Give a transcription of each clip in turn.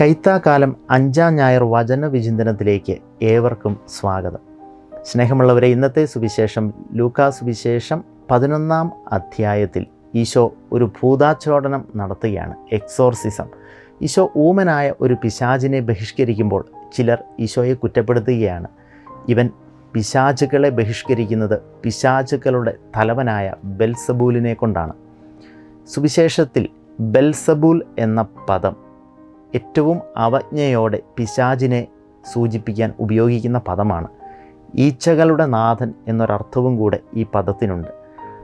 കൈത്താക്കാലം അഞ്ചാം ഞായർ വചന വിചിന്തനത്തിലേക്ക് ഏവർക്കും സ്വാഗതം. സ്നേഹമുള്ളവരെ ഇന്നത്തെ സുവിശേഷം ലൂക്കാ സുവിശേഷം പതിനൊന്നാം അധ്യായത്തിൽ ഈശോ ഒരു ഭൂതാച്ഛോടനം നടത്തുകയാണ് എക്സോർസിസം. ഈശോ ഊമനായ ഒരു പിശാചിനെ ബഹിഷ്കരിക്കുമ്പോൾ ചിലർ ഈശോയെ കുറ്റപ്പെടുത്തുകയാണ്. ഇവൻ പിശാചുകളെ ബഹിഷ്കരിക്കുന്നത് പിശാചുക്കളുടെ തലവനായ ബെൽസബൂലിനെ കൊണ്ടാണ്. സുവിശേഷത്തിൽ ബെൽസബൂൽ എന്ന പദം ഏറ്റവും അവജ്ഞയോടെ പിശാചിനെ സൂചിപ്പിക്കാൻ ഉപയോഗിക്കുന്ന പദമാണ് ഈച്ചകളുടെ നാഥൻ എന്നൊരർത്ഥവും കൂടെ ഈ പദത്തിനുണ്ട്.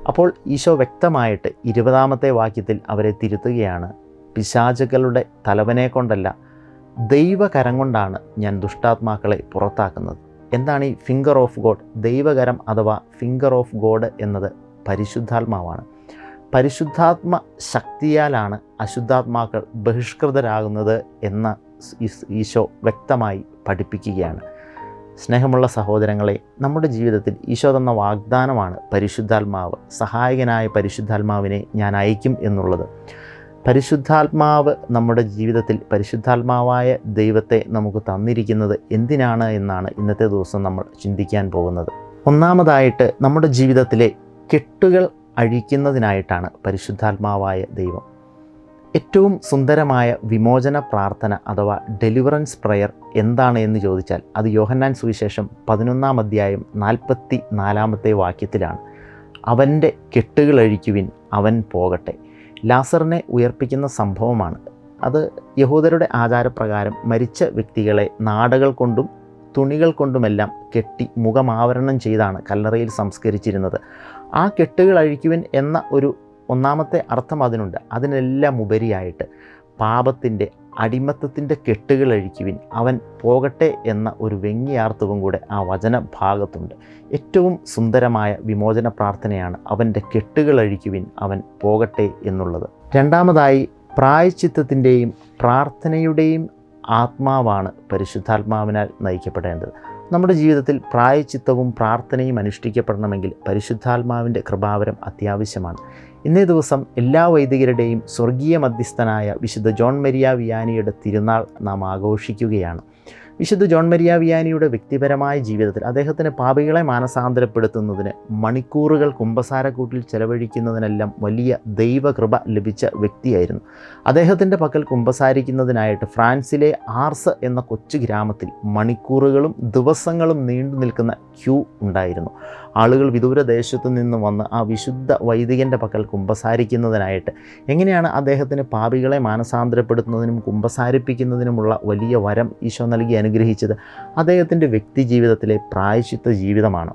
അപ്പോൾ ഈശോ വ്യക്തമായിട്ട് ഇരുപതാമത്തെ വാക്യത്തിൽ അവരെ തിരുത്തുകയാണ് പിശാചുകളുടെ തലവനെ കൊണ്ടല്ല ദൈവകരം കൊണ്ടാണ് ഞാൻ ദുഷ്ടാത്മാക്കളെ പുറത്താക്കുന്നത്. എന്താണ് ഈ ഫിംഗർ ഓഫ് ഗോഡ്? ദൈവകരം അഥവാ ഫിംഗർ ഓഫ് ഗോഡ് എന്നത് പരിശുദ്ധാത്മാവാണ്. പരിശുദ്ധാത്മ ശക്തിയാലാണ് അശുദ്ധാത്മാക്കൾ ബഹിഷ്കൃതരാകുന്നത് എന്ന് ഈശോ വ്യക്തമായി പഠിപ്പിക്കുകയാണ്. സ്നേഹമുള്ള സഹോദരങ്ങളെ നമ്മുടെ ജീവിതത്തിൽ ഈശോ തന്ന വാഗ്ദാനമാണ് പരിശുദ്ധാത്മാവ്. സഹായകനായ പരിശുദ്ധാത്മാവിനെ ഞാൻ അയക്കും എന്നുള്ളത്. പരിശുദ്ധാത്മാവ് നമ്മുടെ ജീവിതത്തിൽ പരിശുദ്ധാത്മാവായ ദൈവത്തെ നമുക്ക് തന്നിരിക്കുന്നത് എന്തിനാണ് എന്നാണ് ഇന്നത്തെ ദിവസം നമ്മൾ ചിന്തിക്കാൻ പോകുന്നത്. ഒന്നാമതായിട്ട് നമ്മുടെ ജീവിതത്തിലെ കെട്ടുകൾ അഴിക്കുന്നതിനായിട്ടാണ് പരിശുദ്ധാത്മാവായ ദൈവം. ഏറ്റവും സുന്ദരമായ വിമോചന പ്രാർത്ഥന അഥവാ ഡെലിവറൻസ് പ്രയർ എന്താണ് എന്ന് ചോദിച്ചാൽ അത് യോഹന്നാൻ സുവിശേഷം പതിനൊന്നാം അധ്യായം നാൽപ്പത്തി നാലാമത്തെ വാക്യത്തിലാണ്. അവന്റെ കെട്ടുകൾ അഴിക്കുവിൻ അവൻ പോകട്ടെ. ലാസറിനെ ഉയർപ്പിക്കുന്ന സംഭവമാണ്. അത് യഹൂദരുടെ ആചാരപ്രകാരം മരിച്ച വ്യക്തികളെ നാടകൾ കൊണ്ടും തുണികൾ കൊണ്ടുമെല്ലാം കെട്ടി മുഖമാവരണം ചെയ്താണ് കല്ലറയിൽ സംസ്കരിച്ചിരുന്നത്. ആ കെട്ടുകൾ അഴിക്കുവൻ എന്ന ഒരു ഒന്നാമത്തെ അർത്ഥം അതിനുണ്ട്. അതിനെല്ലാം ഉപരിയായിട്ട് പാപത്തിന്റെ അടിമത്തത്തിന്റെ കെട്ടുകൾ അഴിക്കുവിൻ അവൻ പോകട്ടെ എന്ന ഒരു വെങ്ങിയാർത്തവും കൂടെ ആ വചന ഭാഗത്തുണ്ട് ഏറ്റവും സുന്ദരമായ വിമോചന പ്രാർത്ഥനയാണ് അവന്റെ കെട്ടുകൾ അഴിക്കുവിൻ അവൻ പോകട്ടെ എന്നുള്ളത്. രണ്ടാമതായി പ്രായച്ചിത്തത്തിന്റെയും പ്രാർത്ഥനയുടെയും ആത്മാവാണ് പരിശുദ്ധാത്മാവിനാൽ നയിക്കപ്പെടേണ്ടത്. നമ്മുടെ ജീവിതത്തിൽ പ്രായച്ചിത്തവും പ്രാർത്ഥനയും അനുഷ്ഠിക്കപ്പെടണമെങ്കിൽ പരിശുദ്ധാത്മാവിന്റെ കൃപാവരം അത്യാവശ്യമാണ്. ഇന്നേ ദിവസം എല്ലാ വൈദികരുടെയും സ്വർഗീയ മധ്യസ്ഥനായ വിശുദ്ധ ജോൺ മരിയ വിയാനിയുടെ തിരുനാൾ നാം ആഘോഷിക്കുകയാണ്. വിശുദ്ധ ജോൺ മരിയ വിയാനിയുടെ വ്യക്തിപരമായ ജീവിതത്തിൽ അദ്ദേഹത്തിന് പാപികളെ മാനസാന്തരപ്പെടുത്തുന്നതിന് മണിക്കൂറുകൾ കുമ്പസാരക്കൂട്ടിൽ ചെലവഴിക്കുന്നതിനെല്ലാം വലിയ ദൈവകൃപ ലഭിച്ച വ്യക്തിയായിരുന്നു. അദ്ദേഹത്തിന്റെ പക്കൽ കുമ്പസാരിക്കുന്നതിനായിട്ട് ഫ്രാൻസിലെ ആർസ് എന്ന കൊച്ചു ഗ്രാമത്തിൽ മണിക്കൂറുകളും ദിവസങ്ങളും നീണ്ടു നിൽക്കുന്ന ക്യൂ ഉണ്ടായിരുന്നു. ആളുകൾ വിദൂര ദേശത്തു നിന്ന് വന്ന് ആ വിശുദ്ധ വൈദികന്റെ പക്കൽ കുമ്പസാരിക്കുന്നതിനായിട്ട് എങ്ങനെയാണ് അദ്ദേഹത്തിന് പാപികളെ മാനസാന്തരപ്പെടുത്തുന്നതിനും കുമ്പസാരിപ്പിക്കുന്നതിനുമുള്ള വലിയ വരം ഈശോ നൽകി അനുഗ്രഹിച്ചത് അദ്ദേഹത്തിന്റെ വ്യക്തി ജീവിതത്തിലെ പ്രായശിത്വ ജീവിതമാണ്.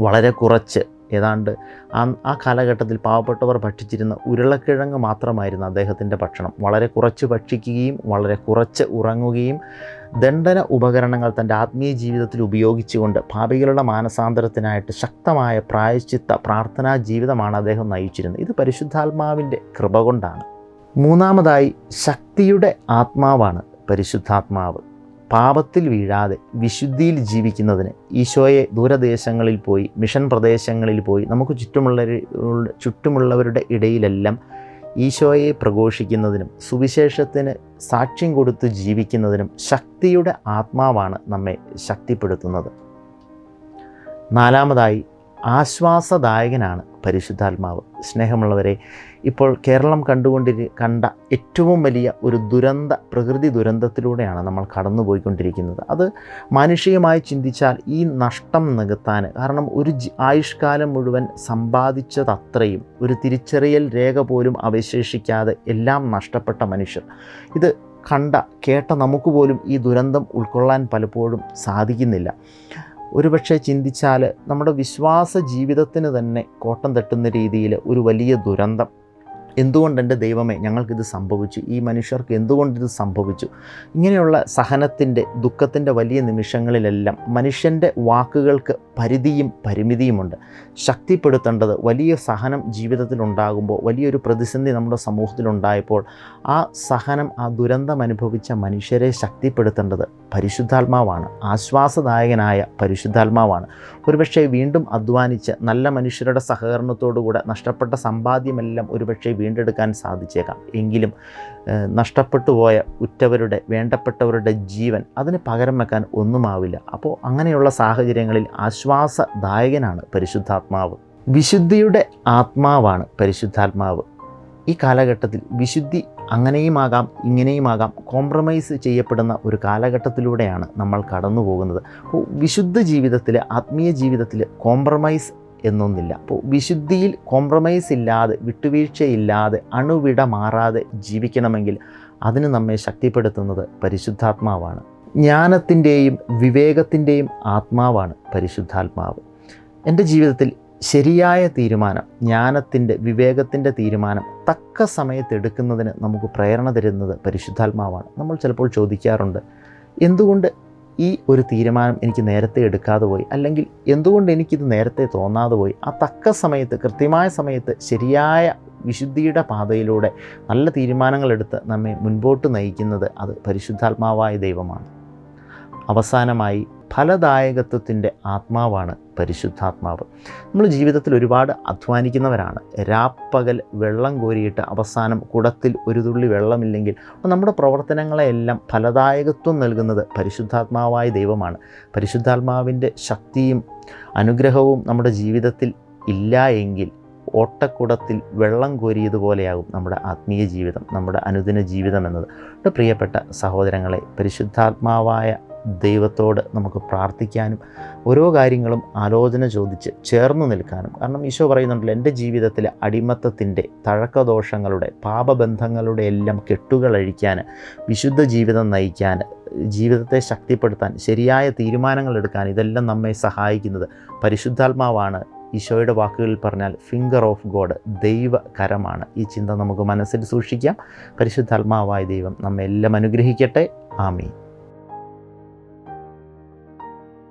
വളരെ കുറച്ച്. ഏതാണ്ട് ആ ആ കാലഘട്ടത്തിൽ പാവപ്പെട്ടവർ ഭക്ഷിച്ചിരുന്ന ഉരുളക്കിഴങ്ങ് മാത്രമായിരുന്നു അദ്ദേഹത്തിന്റെ ഭക്ഷണം. വളരെ കുറച്ച് ഭക്ഷിക്കുകയും വളരെ കുറച്ച് ഉറങ്ങുകയും ദണ്ഡന ഉപകരണങ്ങൾ തന്റെ ആത്മീയ ജീവിതത്തിൽ ഉപയോഗിച്ചുകൊണ്ട് പാപികളുടെ മാനസാന്തരത്തിനായിട്ട് ശക്തമായ പ്രായശ്ചിത്ത പ്രാർത്ഥനാ ജീവിതമാണ് അദ്ദേഹം നയിച്ചിരുന്നത്. ഇത് പരിശുദ്ധാത്മാവിന്റെ കൃപ കൊണ്ടാണ്. മൂന്നാമതായി ശക്തിയുടെ ആത്മാവാണ് പരിശുദ്ധാത്മാവ്. പാപത്തിൽ വീഴാതെ വിശുദ്ധിയിൽ ജീവിക്കുന്നതിന് ഈശോയെ ദൂരദേശങ്ങളിൽ പോയി മിഷൻ പ്രദേശങ്ങളിൽ പോയി നമുക്ക് ചുറ്റുമുള്ള ചുറ്റുമുള്ളവരുടെ ഇടയിലെല്ലാം ഈശോയെ പ്രഘോഷിക്കുന്നതിനും സുവിശേഷത്തിന് സാക്ഷ്യം കൊടുത്ത് ജീവിക്കുന്നതിനും ശക്തിയുടെ ആത്മാവാണ് നമ്മെ ശക്തിപ്പെടുത്തുന്നത്. നാലാമതായി ആശ്വാസദായകനാണ് പരിശുദ്ധാത്മാവ്. സ്നേഹമുള്ളവരെ ഇപ്പോൾ കേരളം കണ്ടുകൊണ്ടിരി കണ്ട ഏറ്റവും വലിയ ഒരു ദുരന്ത പ്രകൃതി ദുരന്തത്തിലൂടെയാണ് നമ്മൾ കടന്നുപോയിക്കൊണ്ടിരിക്കുന്നത്. അത് മാനുഷികമായി ചിന്തിച്ചാൽ ഈ നഷ്ടം നികത്താൻ കാരണം ഒരു ആയുഷ്കാലം മുഴുവൻ സമ്പാദിച്ചതത്രയും ഒരു തിരിച്ചറിയൽ രേഖ പോലും അവശേഷിക്കാതെ എല്ലാം നഷ്ടപ്പെട്ട മനുഷ്യർ. ഇത് കണ്ട കേട്ട നമുക്ക് പോലും ഈ ദുരന്തം ഉൾക്കൊള്ളാൻ പലപ്പോഴും സാധിക്കുന്നില്ല. ഒരുപക്ഷെ ചിന്തിച്ചാൽ നമ്മുടെ വിശ്വാസ ജീവിതത്തിന് തന്നെ കോട്ടം തട്ടുന്ന രീതിയിൽ ഒരു വലിയ ദുരന്തം. എന്തുകൊണ്ട് എന്റെ ദൈവമേ ഞങ്ങൾക്കിത് സംഭവിച്ചു? ഈ മനുഷ്യർക്ക് എന്തുകൊണ്ടിത് സംഭവിച്ചു? ഇങ്ങനെയുള്ള സഹനത്തിന്റെ ദുഃഖത്തിന്റെ വലിയ നിമിഷങ്ങളിലെല്ലാം മനുഷ്യന്റെ വാക്കുകൾക്ക് പരിധിയും പരിമിതിയുമുണ്ട്. ശക്തിപ്പെടുത്തേണ്ടത് വലിയ സഹനം ജീവിതത്തിൽ ഉണ്ടാകുമ്പോൾ വലിയൊരു പ്രതിസന്ധി നമ്മുടെ സമൂഹത്തിലുണ്ടായപ്പോൾ ആ സഹനം ആ ദുരന്തം അനുഭവിച്ച മനുഷ്യരെ ശക്തിപ്പെടുത്തേണ്ടത് പരിശുദ്ധാത്മാവാണ്. ആശ്വാസദായകനായ പരിശുദ്ധാത്മാവാണ്. ഒരുപക്ഷെ വീണ്ടും അധ്വാനിച്ച് നല്ല മനുഷ്യരുടെ സഹകരണത്തോടുകൂടെ നഷ്ടപ്പെട്ട സമ്പാദ്യമെല്ലാം ഒരുപക്ഷെ വീണ്ടെടുക്കാൻ സാധിച്ചേക്കാം. എങ്കിലും നഷ്ടപ്പെട്ടു പോയ ഉറ്റവരുടെ വേണ്ടപ്പെട്ടവരുടെ ജീവൻ അതിന് പകരം വെക്കാൻ ഒന്നുമാവില്ല. അപ്പോൾ അങ്ങനെയുള്ള സാഹചര്യങ്ങളിൽ ആശ്വാസദായകനാണ് പരിശുദ്ധാത്മാവ്. വിശുദ്ധിയുടെ ആത്മാവാണ് പരിശുദ്ധാത്മാവ്. ഈ കാലഘട്ടത്തിൽ വിശുദ്ധി അങ്ങനെയുമാകാം ഇങ്ങനെയുമാകാം കോംപ്രമൈസ് ചെയ്യപ്പെടുന്ന ഒരു കാലഘട്ടത്തിലൂടെയാണ് നമ്മൾ കടന്നു പോകുന്നത് അപ്പോൾ വിശുദ്ധ ജീവിതത്തിൽ ആത്മീയ ജീവിതത്തിൽ കോംപ്രമൈസ് എന്നൊന്നില്ല. അപ്പോൾ വിശുദ്ധിയിൽ കോംപ്രമൈസ് ഇല്ലാതെ വിട്ടുവീഴ്ചയില്ലാതെ അണുവിട മാറാതെ ജീവിക്കണമെങ്കിൽ അതിന് നമ്മെ ശക്തിപ്പെടുത്തുന്നത് പരിശുദ്ധാത്മാവാണ്. ജ്ഞാനത്തിന്റെയും വിവേകത്തിന്റെയും ആത്മാവാണ് പരിശുദ്ധാത്മാവ്. എന്റെ ജീവിതത്തിൽ ശരിയായ തീരുമാനം ജ്ഞാനത്തിന്റെ വിവേകത്തിന്റെ തീരുമാനം തക്ക സമയത്ത് എടുക്കുന്നതിന് നമുക്ക് പ്രേരണ തരുന്നത് പരിശുദ്ധാത്മാവാണ്. നമ്മൾ ചിലപ്പോൾ ചോദിക്കാറുണ്ട് എന്തുകൊണ്ട് ഈ ഒരു തീരുമാനം എനിക്ക് നേരത്തെ എടുക്കാതെ പോയി. അല്ലെങ്കിൽ എന്തുകൊണ്ട് എനിക്കിത് നേരത്തെ തോന്നാതെ പോയി? ആ തക്ക സമയത്ത് കൃത്യമായ സമയത്ത് ശരിയായ വിശുദ്ധിയുടെ പാതയിലൂടെ നല്ല തീരുമാനങ്ങളെടുത്ത് നമ്മെ മുൻപോട്ട് നയിക്കുന്നത് അത് പരിശുദ്ധാത്മാവായ ദൈവമാണ്. അവസാനമായി ഫലദായകത്വത്തിന്റെ ആത്മാവാണ് പരിശുദ്ധാത്മാവ്. നമ്മൾ ജീവിതത്തിൽ ഒരുപാട് അധ്വാനിക്കുന്നവരാണ്. രാപ്പകൽ വെള്ളം കോരിയിട്ട് അവസാനം കുടത്തിൽ ഒരു തുള്ളി വെള്ളമില്ലെങ്കിൽ നമ്മുടെ പ്രവർത്തനങ്ങളെയെല്ലാം ഫലദായകത്വം നൽകുന്നത് പരിശുദ്ധാത്മാവായ ദൈവമാണ്. പരിശുദ്ധാത്മാവിന്റെ ശക്തിയും അനുഗ്രഹവും നമ്മുടെ ജീവിതത്തിൽ ഇല്ല എങ്കിൽ ഓട്ടക്കുടത്തിൽ വെള്ളം കോരിയതുപോലെയാകും നമ്മുടെ ആത്മീയ ജീവിതം നമ്മുടെ അനുദിന ജീവിതം എന്നത്. പ്രിയപ്പെട്ട സഹോദരങ്ങളെ പരിശുദ്ധാത്മാവായ ദൈവത്തോട് നമുക്ക് പ്രാർത്ഥിക്കാനും ഓരോ കാര്യങ്ങളും ആലോചന ചോദിച്ച് ചേർന്ന് നിൽക്കാനും. കാരണം ഈശോ പറയുന്നുണ്ടല്ലോ എന്റെ ജീവിതത്തിലെ അടിമത്തത്തിന്റെ തഴക്കദോഷങ്ങളുടെ പാപബന്ധങ്ങളുടെ എല്ലാം കെട്ടുകൾ അഴിക്കാൻ വിശുദ്ധ ജീവിതം നയിക്കാൻ ജീവിതത്തെ ശക്തിപ്പെടുത്താൻ ശരിയായ തീരുമാനങ്ങൾ എടുക്കാൻ ഇതെല്ലാം നമ്മെ സഹായിക്കുന്നത് പരിശുദ്ധാത്മാവാണ്. ഈശോയുടെ വാക്കുകളിൽ പറഞ്ഞാൽ ഫിംഗർ ഓഫ് ഗോഡ് ദൈവ കരമാണ് ഈ ചിന്ത നമുക്ക് മനസ്സിൽ സൂക്ഷിക്കാം. പരിശുദ്ധാത്മാവായ ദൈവം നമ്മെല്ലാം അനുഗ്രഹിക്കട്ടെ. ആമീൻ.